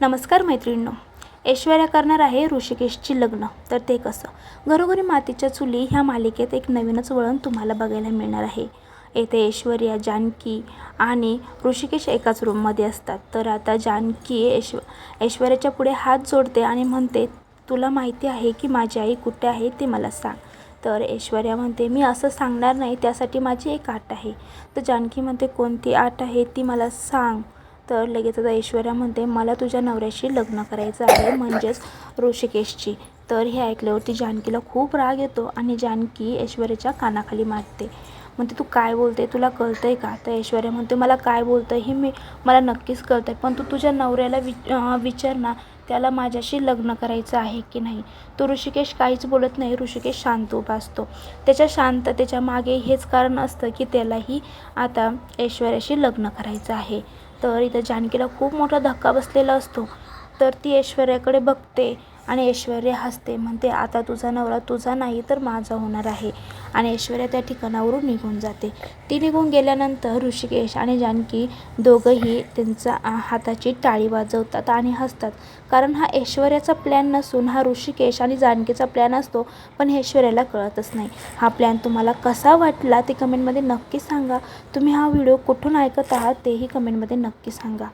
नमस्कार मैत्रिणींनो. ऐश्वर्या करणार आहे ऋषिकेशची लग्न. तर ते कसं? घरोघरी मातीच्या चुली ह्या मालिकेत एक नवीनच वळण तुम्हाला बघायला मिळणार आहे. येथे ऐश्वर्या जानकी आणि ऋषिकेश एकाच रूममध्ये असतात. तर आता जानकी ऐश्व ऐश्वर्याच्या पुढे हात जोडते आणि म्हणते तुला माहिती आहे की माझी आई कुठे आहे ते मला सांग. तर ऐश्वर्या म्हणते मी असं सांगणार नाही त्यासाठी माझी एक आट आहे. तर जानकी म्हणते कोणती आट आहे ती मला सांग. तर लगेच आता ऐश्वर्या म्हणते मला तुझ्या नवऱ्याशी लग्न करायचं आहे म्हणजेच ऋषिकेशची. तर हे ऐकल्यावरती जानकीला खूप राग येतो आणि जानकी ऐश्वर्याच्या कानाखाली मारते. म्हणते तू काय बोलते? तुला कळतं आहे का? तर ऐश्वर्या म्हणते मला काय बोलतं हे मी मला नक्कीच कळतं आहे पण तू तुझ्या नवऱ्याला विच विचार ना त्याला माझ्याशी लग्न करायचं आहे की नाही? तो ऋषिकेश काहीच बोलत नाही ऋषिकेश शांत उभा असतो. त्याच्या शांततेच्या मागे हेच कारण असतं की त्यालाही आता ऐश्वर्याशी लग्न करायचं आहे. तर इथं जानकीला खूप मोठा धक्का बसलेला असतो. तर ती ऐश्वर्याकडे बघते. आणि ऐश्वर्या हसते म्हणते आता तुझा नवरा तुझा नाही तर माझा होणार आहे. आणि ऐश्वर्या त्या ठिकाणावरून निघून जाते. ती निघून गेल्यानंतर ऋषिकेश आणि जानकी दोघंही त्यांचा हाताची टाळी वाजवतात आणि हसतात. कारण हा ऐश्वर्याचा प्लॅन नसून हा ऋषिकेश आणि जानकीचा प्लॅन असतो पण ऐश्वर्याला कळतच नाही. हा प्लॅन तुम्हाला कसा वाटला ते कमेंटमध्ये नक्की सांगा. तुम्ही हा व्हिडिओ कुठून ऐकत आहात तेही कमेंटमध्ये नक्की सांगा.